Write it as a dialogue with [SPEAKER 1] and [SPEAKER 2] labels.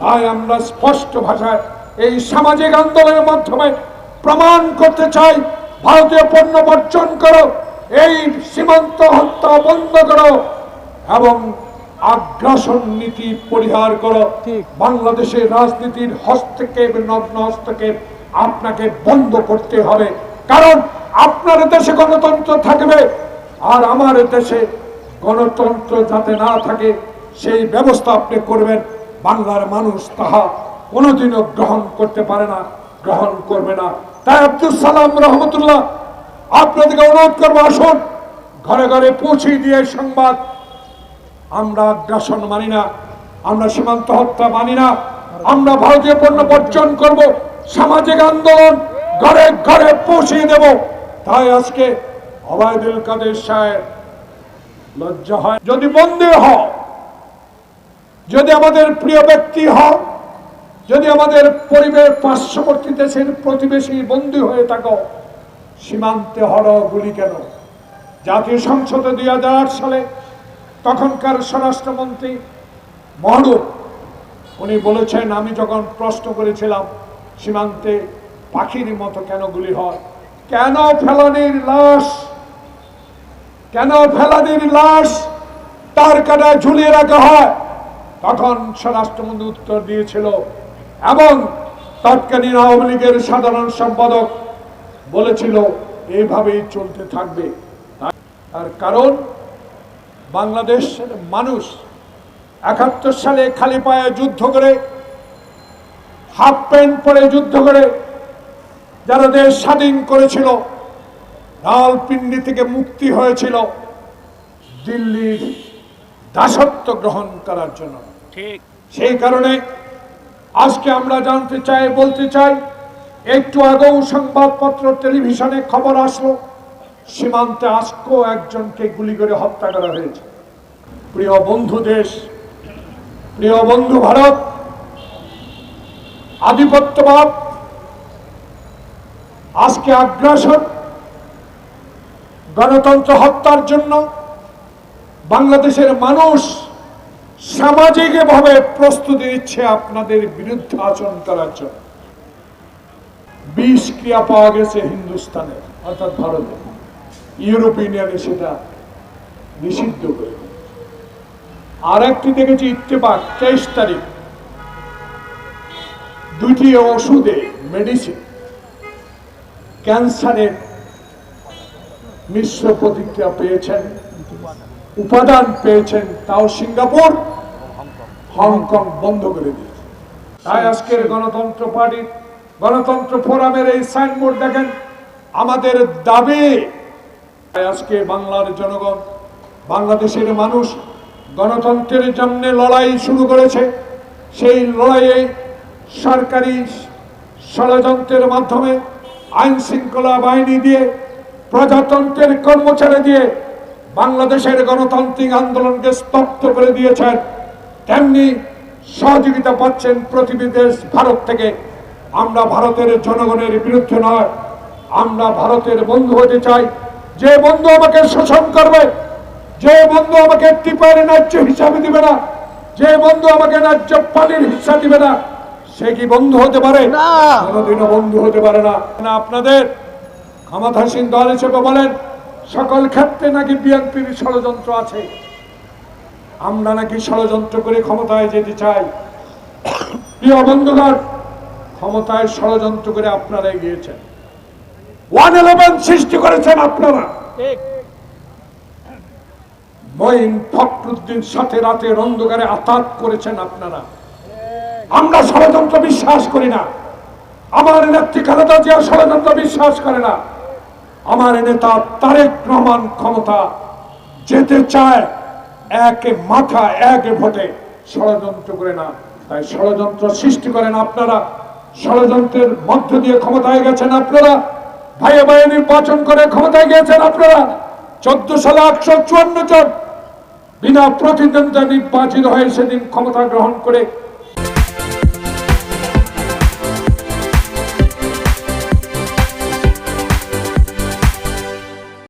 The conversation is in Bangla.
[SPEAKER 1] তাই আমরা স্পষ্ট ভাষায় এই সামাজিক আন্দোলনের মাধ্যমে প্রমাণ করতে চাই ভারতীয় পণ্য বর্জন করো এই সীমান্ত হত্যা বন্ধ করো এবং আগ্রাসন নীতি পরিহার করো। বাংলাদেশের রাজনীতির হস্তক্ষেপ নগ্ন হস্তক্ষেপ আপনাকে বন্ধ করতে হবে। কারণ আপনার দেশে গণতন্ত্র থাকবে আর আমার দেশে গণতন্ত্র যাতে না থাকে সেই ব্যবস্থা আপনি করবেন। বাংলার মানুষ তাহা কোনোদিনও গ্রহণ করতে পারে না, গ্রহণ করবে না। তাই আব্দুল সালাম রহমতুল্লাহ, আপনাদেরকে অনুরোধ করব, আসুন, ঘরে ঘরে পৌঁছে দিয়ে সংবাদ। আমরা আগ্রাসন মানি না, আমরা সীমান্ত হত্যা মানি না, আমরা ভারতীয় পণ্য বর্জন করব, সামাজিক আন্দোলন ঘরে ঘরে পৌঁছে দেব। তাই আজকে অবায়দুল কাদের সাহেব লজ্জা হয়। যদি বন্দী হও যদি আমাদের প্রিয় ব্যক্তি হও, যদি আমাদের পরিবেশ পার্শ্ববর্তী দেশের প্রতিবেশী বন্দী হয়ে থাকো, সীমান্তে হর গুলি কেন? জাতীয় সংসদে দুই সালে তখনকার স্বরাষ্ট্রমন্ত্রী মহরুপ উনি বলেছেন, আমি যখন প্রশ্ন করেছিলাম, সীমান্তে পাখির মতো কেন গুলি হয়? কেন ফেলানির লাশ? কেন ফেলানির লাশ? তার কাটায় ঝুলিয়ে রাখা হয়? তখন স্বরাষ্ট্রমন্ত্রী উত্তর দিয়েছিল এবং তৎকালীন আওয়ামী লীগের সাধারণ সম্পাদক বলেছিল, এইভাবেই চলতে থাকবে। তার কারণ, বাংলাদেশের মানুষ একাত্তর সালে খালি পায়ে যুদ্ধ করে, হাফ প্যান্ট পরে যুদ্ধ করে, যারা দেশ স্বাধীন করেছিল রাওয়ালপিন্ডি থেকে মুক্তি হয়েছিল, দিল্লির দাসত্ব গ্রহণ করার জন্য। সেই কারণে আজকে আমরা জানতে চাই, বলতে চাই, একটু আগেও সংবাদপত্র, টেলিভিশনে খবর আসলো, সীমান্তে আজকেও একজনকে গুলি করে হত্যা করা হয়েছে। প্রিয় বন্ধু দেশ, প্রিয় বন্ধু ভারত, আধিপত্যবাদ, আজকে আগ্রাসন, গণতন্ত্র হত্যার জন্য বাংলাদেশের মানুষ সামাজিকভাবে প্রস্তুতি নিচ্ছে আপনাদের বিরুদ্ধে আচরণ করার জন্য। বিষ ক্রিয়া পাওয়া গেছে হিন্দুস্তানে, অর্থাৎ ভারতে। ইউরোপ ইউনিয়নে সেটা নিষিদ্ধ করে আর একটি দেখেছি ইত্তেফাক, তেইশ তারিখ। দুটি ওষুধে মেডিসিন ক্যান্সারের মিশ্র প্রতিক্রিয়া পেয়েছেন, উপাদান পেয়েছেন, তাও সিঙ্গাপুর। হংকং বন্ধ করে দিয়েছে। তাই আজকের গণতন্ত্র পার্টির গণতন্ত্র ফোরামের এই সাইনবোর্ড দেখেন, আমাদের দাবি। আজকে বাংলার জনগণ, বাংলাদেশের মানুষ গণতন্ত্রের জন্য লড়াই শুরু করেছে। সেই লড়াইয়ে সরকারি ষড়যন্ত্রের মাধ্যমে আইন শৃঙ্খলা বাহিনী দিয়ে, প্রজাতন্ত্রের কর্মচারী দিয়ে বাংলাদেশের গণতান্ত্রিক আন্দোলনকে স্তব্ধ করে দিয়েছেন। তেমনি সহযোগিতা পাচ্ছেন প্রতিটি দেশ ভারত থেকে। আমরা ভারতের জনগণের বিরুদ্ধে নয় আমরা ভারতের বন্ধু হতে চাই। যে বন্ধু আমাকে শোষণ করবে যে বন্ধু আমাকে টিপার ন্যায্য হিসাবে দিবে না যে বন্ধু আমাকে ন্যায্য পানির হিসা দিবে না সে কি বন্ধু হতে পারে?
[SPEAKER 2] না।
[SPEAKER 1] কোনোদিনও বন্ধু হতে পারে না। না আপনাদের ক্ষমতাসীন দল হিসেবে বলেন সকল ক্ষেত্রে নাকি বিএনপির ষড়যন্ত্র আছে। আমরা নাকি ষড়যন্ত্র করে ক্ষমতায় যেতে চাই। প্রিয় বন্ধুগণ ক্ষমতায় ষড়যন্ত্র করে আপনারা গিয়েছেন ওয়ান ইলেভেন সৃষ্টি করেছেন আপনারা। মঈন ফখরুদ্দিন সাথে রাতে অন্ধকারে আতাত করেছেন আপনারা। আমরা ষড়যন্ত্র বিশ্বাস করি না। আমার নেত্রী খালেদা জিয়া ষড়যন্ত্র বিশ্বাস করে না। আমার নেতা তারেক রহমান ক্ষমতা যেতে চায়। একে মাথা, একে ভোটে ষড়যন্ত্র করে না। তাই ষড়যন্ত্র সৃষ্টি করেন আপনারা। ষড়যন্ত্রের মধ্য দিয়ে ক্ষমতায় গেছেন আপনারা। ভাইয়ে ভাইয়ে নির্বাচন করে ক্ষমতায় গিয়েছেন আপনারা। চোদ্দ সালে একশো চুয়ান্ন জন বিনা প্রতিদ্বন্দ্বিতা নির্বাচিত হয়ে সেদিন ক্ষমতা গ্রহণ করে